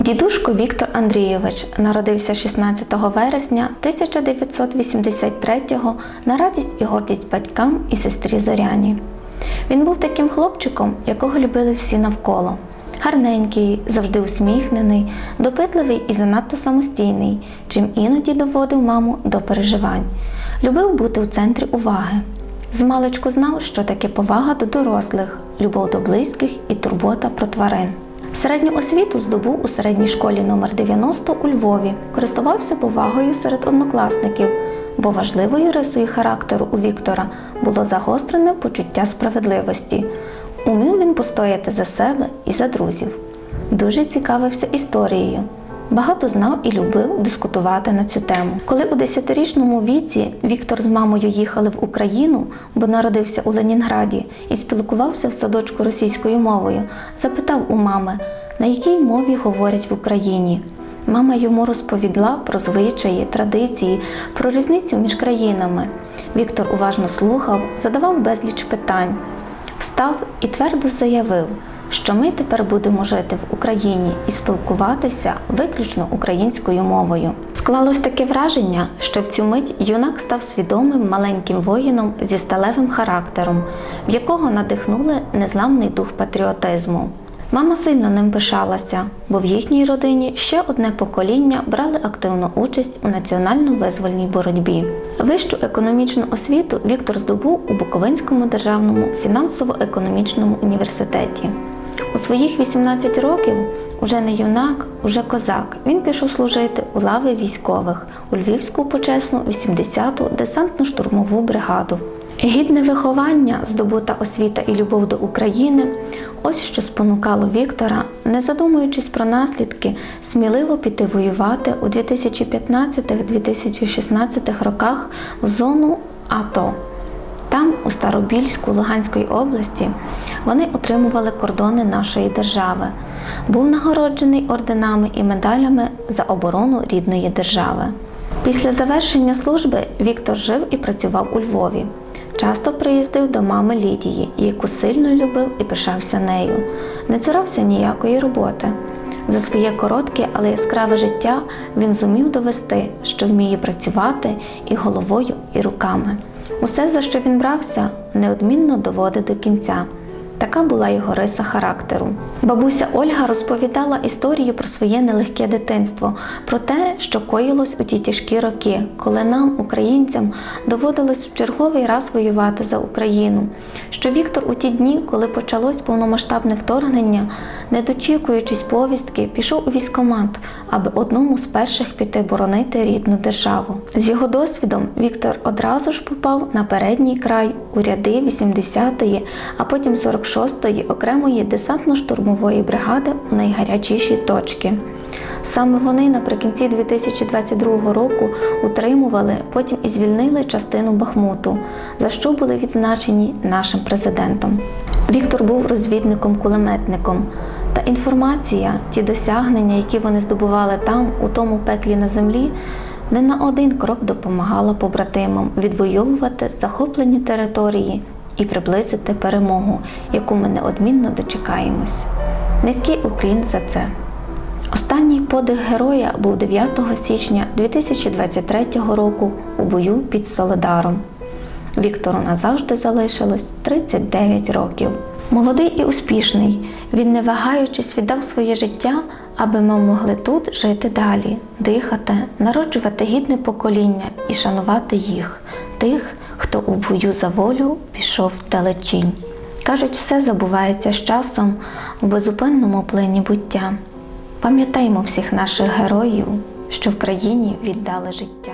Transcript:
Дідушко Віктор Андрійович народився 16 вересня 1983-го на радість і гордість батькам і сестрі Зоряні. Він був таким хлопчиком, якого любили всі навколо. Гарненький, завжди усміхнений, допитливий і занадто самостійний, чим іноді доводив маму до переживань. Любив бути у центрі уваги. Змалечку знав, що таке повага до дорослих, любов до близьких і турбота про тварин. Середню освіту здобув у середній школі номер 90 у Львові, користувався повагою серед однокласників, бо важливою рисою характеру у Віктора було загострене почуття справедливості. Умів він постояти за себе і за друзів. Дуже цікавився історією. Багато знав і любив дискутувати на цю тему. Коли у 10-річному віці Віктор з мамою їхали в Україну, бо народився у Ленінграді і спілкувався в садочку російською мовою, запитав у мами, на якій мові говорять в Україні. Мама йому розповідла про звичаї, традиції, про різницю між країнами. Віктор уважно слухав, задавав безліч питань, встав і твердо заявив, що ми тепер будемо жити в Україні і спілкуватися виключно українською мовою. Склалось таке враження, що в цю мить юнак став свідомим маленьким воїном зі сталевим характером, в якого надихнули незламний дух патріотизму. Мама сильно ним пишалася, бо в їхній родині ще одне покоління брали активну участь у національно-визвольній боротьбі. Вищу економічну освіту Віктор здобув у Буковинському державному фінансово-економічному університеті. У своїх 18 років, уже не юнак, уже козак, він пішов служити у лави військових у Львівську почесну 80-ту десантно-штурмову бригаду. Гідне виховання, здобута освіта і любов до України ось що спонукало Віктора, не задумуючись про наслідки, сміливо піти воювати у 2015-2016 роках в зону АТО. Там, у Старобільську Луганської області, вони отримували кордони нашої держави. Був нагороджений орденами і медалями за оборону рідної держави. Після завершення служби Віктор жив і працював у Львові. Часто приїздив до мами Лідії, яку сильно любив і пишався нею. Не цурався ніякої роботи. За своє коротке, але яскраве життя він зумів довести, що вміє працювати і головою, і руками. Усе, за що він брався, неодмінно доводить до кінця. Така була його риса характеру. Бабуся Ольга розповідала історію про своє нелегке дитинство, про те, що коїлось у ті тяжкі роки, коли нам, українцям, доводилось в черговий раз воювати за Україну. Що Віктор у ті дні, коли почалось повномасштабне вторгнення, не дочікуючись повістки, пішов у військкомат, аби одному з перших піти боронити рідну державу. З його досвідом Віктор одразу ж попав на передній край у ряди 80-ї, а потім 46-ї окремої десантно-штурмової бригади у найгарячіші точки. Саме вони наприкінці 2022 року утримували, потім і звільнили частину Бахмуту, за що були відзначені нашим президентом. Віктор був розвідником-кулеметником. Та інформація, ті досягнення, які вони здобували там, у тому пеклі на землі, не на один крок допомагала побратимам відвоювати захоплені території і приблизити перемогу, яку ми неодмінно дочекаємось. Низький уклін за це. Останній подих героя був 9 січня 2023 року у бою під Соледаром. Віктору назавжди залишилось 39 років. Молодий і успішний, він, не вагаючись, віддав своє життя, аби ми могли тут жити далі, дихати, народжувати гідне покоління і шанувати їх, тих, хто у бою за волю пішов далечінь. Кажуть, все забувається з часом у безупинному плині буття. Пам'ятаймо всіх наших героїв, що в країні віддали життя.